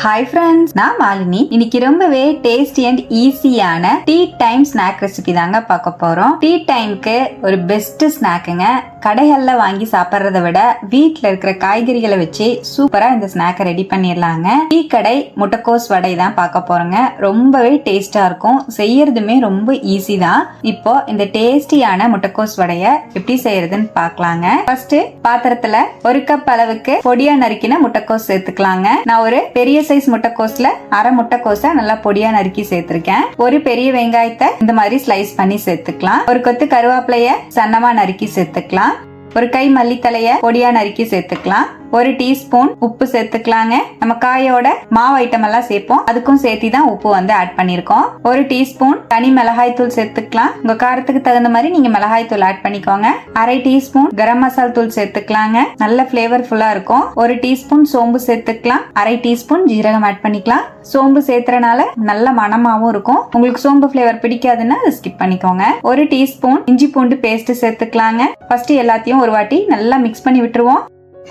Hi friends நான் மாலினி. இன்னைக்கு ரொம்பவே டேஸ்டி அண்ட் ஈஸியான டீ டைம் ஸ்நாக் ரெசிபி தாங்க பார்க்க போறோம். டீ டைம்க்கு ஒரு பெஸ்ட் ஸ்நாக்குங்க கடைகள்ல வாங்கி சாப்பிட்றத விட வீட்டில் இருக்கிற காய்கறிகளை வச்சு சூப்பரா இந்த ஸ்நாக்கை ரெடி பண்ணிடலாங்க. டீ கடை முட்டைக்கோஸ் வடை தான் பார்க்க போறோங்க. ரொம்பவே டேஸ்டா இருக்கும். செய்யறதுமே ரொம்ப ஈஸி தான். இப்போ இந்த டேஸ்டியான முட்டைக்கோஸ் வடைய எப்படி செய்யறதுன்னு பார்க்கலாங்க. ஃபர்ஸ்ட் பாத்திரத்துல ஒரு கப் அளவுக்கு பொடியா நறுக்கின முட்டைக்கோஸ் சேர்த்துக்கலாங்க. நான் ஒரு பெரிய சைஸ் முட்டைக்கோஸ்ல அரை முட்டைக்கோஸை நல்லா பொடியா நறுக்கி சேர்த்திருக்கேன். ஒரு பெரிய வெங்காயத்தை இந்த மாதிரி ஸ்லைஸ் பண்ணி சேர்த்துக்கலாம். ஒரு கொத்து கருவேப்பிலைய சன்னமா நறுக்கி சேர்த்துக்கலாம். ஒரு கை மல்லித்தலைய பொடியா நறுக்கி சேர்த்துக்கலாம். ஒரு டீஸ்பூன் உப்பு சேர்த்துக்கலாங்க. நம்ம காயோட மாவு ஐட்டம் எல்லாம் சேர்ப்போம். அதுக்கும் சேர்த்தி தான் உப்பு வந்து ஆட் பண்ணிருக்கோம் ஒரு டீஸ்பூன் தனி மிளகாய் தூள் சேர்த்துக்கலாம். உங்க காரத்துக்கு தகுந்த மாதிரி நீங்க மிளகாய் தூள் ஆட் பண்ணிக்கோங்க. அரை டீஸ்பூன் கரம் மசால் தூள் சேர்த்துக்கலாங்க. நல்ல ஃபிளேவர்ஃபுல்லா இருக்கும். ஒரு டீஸ்பூன் சோம்பு சேர்த்துக்கலாம். அரை டீஸ்பூன் ஜீரகம் ஆட் பண்ணிக்கலாம். சோம்பு சேர்த்துறனால நல்ல மனமாவும் இருக்கும். உங்களுக்கு சோம்பு பிளேவர் பிடிக்காதுன்னா ஸ்கிப் பண்ணிக்கோங்க. ஒரு டீஸ்பூன் இஞ்சி பூண்டு பேஸ்ட் சேர்த்துக்கலாங்க. ஃபர்ஸ்ட் எல்லாத்தையும் ஒரு வாட்டி நல்லா மிக்ஸ் பண்ணி விட்டுருவோம்.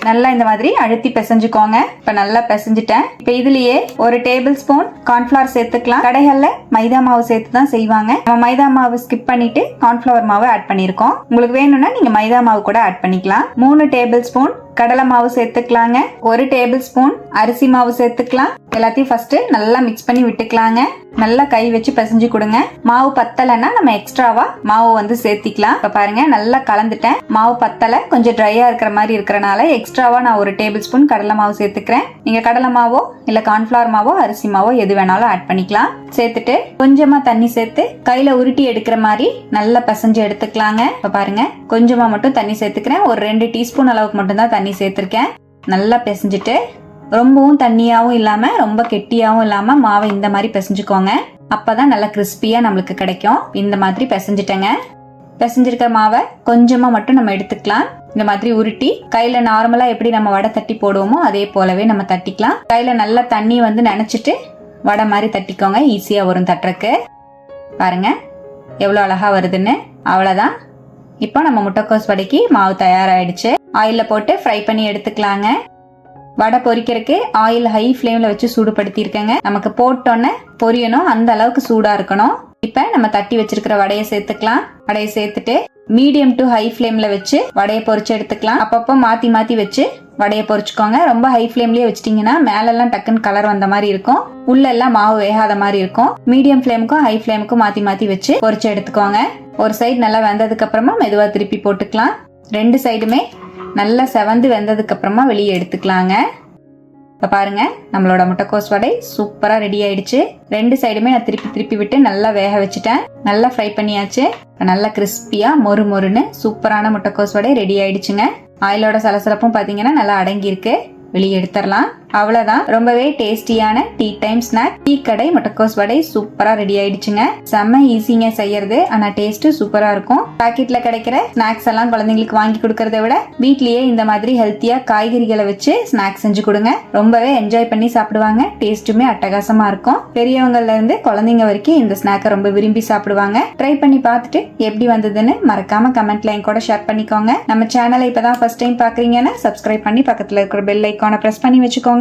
நல்லா இந்த மாதிரி அழுத்தி பிசைஞ்சுக்கோங்க. இப்ப நல்லா பிசைஞ்சிட்டேன். இப்ப இதுலயே ஒரு டேபிள் ஸ்பூன் கார்ன்ஃபிளவர் சேர்த்துக்கலாம். கடைகள்ல மைதா மாவு சேர்த்து தான் செய்வாங்க. நம்ம மைதா மாவு ஸ்கிப் பண்ணிட்டு கார்ன்ஃபிளவர் மாவு ஆட் பண்ணிருக்கோம். உங்களுக்கு வேணும்னா நீங்க மைதா மாவு கூட ஆட் பண்ணிக்கலாம். மூணு டேபிள் ஸ்பூன் கடலை மாவு சேர்த்துக்கலாங்க. ஒரு டேபிள் ஸ்பூன் அரிசி மாவு சேர்த்துக்கலாம். எல்லாத்தையும் ஃபர்ஸ்ட் நல்லா மிக்ஸ் பண்ணி விட்டுக்கலாங்க. நல்லா கை வச்சு பிசைஞ்சு கொடுங்க. மாவு பத்தலைன்னா நம்ம எக்ஸ்ட்ராவா மாவு வந்து சேர்த்திக்கலாம். இப்ப பாருங்க நல்லா கலந்துட்டேன். மாவு பத்தலை கொஞ்சம் ட்ரையா இருக்கிற மாதிரி இருக்கிறனால எக்ஸ்ட்ராவா நான் ஒரு டேபிள் ஸ்பூன் கடலை மாவு சேர்த்துக்கிறேன். நீங்க கடலை மாவோ இல்ல கார்ன்ஃபிளவர் மாவோ அரிசி மாவோ எது வேணாலும் ஆட் பண்ணிக்கலாம். சேர்த்துட்டு கொஞ்சமா தண்ணி சேர்த்து கையில உருட்டி எடுக்கிற மாதிரி நல்லா பிசைஞ்சு எடுத்துக்கலாங்க. இப்ப பாருங்க கொஞ்சமா மட்டும் தண்ணி சேர்த்துக்கிறேன். ஒரு ரெண்டு டீஸ்பூன் அளவுக்கு மட்டும் தான் தண்ணி சேர்த்துருக்கேன். நல்லா பிசைஞ்சிட்டு ரொம்பவும் தண்ணியாகவும் இல்லாமல் ரொம்ப கெட்டியாகவும் இல்லாமல் மாவை இந்த மாதிரி பிசைஞ்சுக்கோங்க. அப்பதான் நல்லா கிறிஸ்பியா நம்மளுக்கு கிடைக்கும். இந்த மாதிரி பிசைஞ்சிட்டேங்க. பிசைஞ்சிருக்கிற மாவை கொஞ்சமாக மட்டும் நம்ம எடுத்துக்கலாம். இந்த மாதிரி உருட்டி கையில நார்மலா எப்படி நம்ம வடை தட்டி போடுவோமோ அதே போலவே நம்ம தட்டிக்கலாம். கையில நல்லா தண்ணி வந்து நினைச்சிட்டு வடை மாதிரி தட்டிக்கோங்க. ஈஸியா வரும் தட்டுறக்கு பாருங்க எவ்வளோ அழகா வருதுன்னு. அவ்வளோதான் இப்போ நம்ம முட்டைக்கோஸ் வடைக்கு மாவு தயாராகிடுச்சு ஆயிலில் போட்டு ஃப்ரை பண்ணி எடுத்துக்கலாங்க. வடை பொரிக்கிறதுக்கு ஆயில் ஹை ஃப்ளேமில் வச்சு சூடுபடுத்தியிருக்கேங்க. நமக்கு போட்டோன்னே பொரியணும் அந்த அளவுக்கு சூடாக இருக்கணும். இப்போ நம்ம தட்டி வச்சிருக்கிற வடையை சேர்த்துக்கலாம். வடையை சேர்த்துட்டு மீடியம் டு ஹை ஃப்ளேமில் வச்சு வடையை பொரிச்சு எடுத்துக்கலாம். அப்பப்போ மாற்றி மாற்றி வச்சு வடையை பொரிச்சுக்கோங்க. ரொம்ப ஹை ஃப்ளேம்லேயே வச்சிட்டிங்கன்னா மேலெல்லாம் டக்குன்னு கலர் வந்த மாதிரி இருக்கும். உள்ளெல்லாம் மாவு வேகாத மாதிரி இருக்கும். மீடியம் ஃப்ளேமுக்கும் ஹை ஃப்ளேமுக்கும் மாற்றி மாற்றி வச்சு பொரிச்சு எடுத்துக்கோங்க. ஒரு சைடு நல்லா வெந்ததுக்கு அப்புறமா திருப்பி போட்டுக்கலாம். ரெண்டு சைடுமே நல்லா செவந்து வெந்ததுக்கு அப்புறமா வெளியே எடுத்துக்கலாங்க. இப்போ பாருங்க நம்மளோட முட்டைக்கோஸ் வடை சூப்பராக ரெடி ஆயிடுச்சு. ரெண்டு சைடுமே நான் திருப்பி திருப்பி விட்டு நல்லா வேக வச்சுட்டேன். நல்லா ஃப்ரை பண்ணியாச்சு. நல்லா கிறிஸ்பியாக மொறு மொறுன்னு சூப்பரான முட்டைக்கோஸ் வடை ரெடி ஆயிடுச்சுங்க. ஆயிலோட சலசலப்பும் பார்த்தீங்கன்னா நல்லா அடங்கியிருக்கு. வெளியே எடுத்துடலாம் அவ்வளவுதான். ரொம்பவே டேஸ்டியான டீ டைம் ஸ்நாக். டீ கடை முட்டைக்கோஸ் வடை சூப்பரா ரெடி ஆயிடுச்சுங்க. செம்ம ஈஸிங்க செய்யறது. ஆனா டேஸ்ட் சூப்பரா இருக்கும். பாக்கெட்ல கிடைக்கிற ஸ்நாக்ஸ் எல்லாம் குழந்தைங்களுக்கு வாங்கி கொடுக்கறத விட வீட்லயே இந்த மாதிரி ஹெல்த்தியா காய்கறிகளை வச்சு ஸ்நாக்ஸ் செஞ்சு கொடுங்க. ரொம்பவே என்ஜாய் பண்ணி சாப்பிடுவாங்க. டேஸ்ட்டுமே அட்டகாசமா இருக்கும். பெரியவங்கல இருந்து குழந்தைங்க வரைக்கும் இந்த ஸ்நாக்கை ரொம்ப விரும்பி சாப்பிடுவாங்க. ட்ரை பண்ணி பார்த்துட்டு எப்படி வந்ததுன்னு மறக்காம கமெண்ட்ல என் கூட ஷேர் பண்ணிக்கோங்க. நம்ம சேனலை இப்பதான் ஃபர்ஸ்ட் டைம் பாக்குறீங்கன்னா சப்ஸ்கிரைப் பண்ணி பக்கத்துல இருக்கிற பெல் ஐக்கானை பிரஸ் பண்ணி வச்சுக்கோங்க.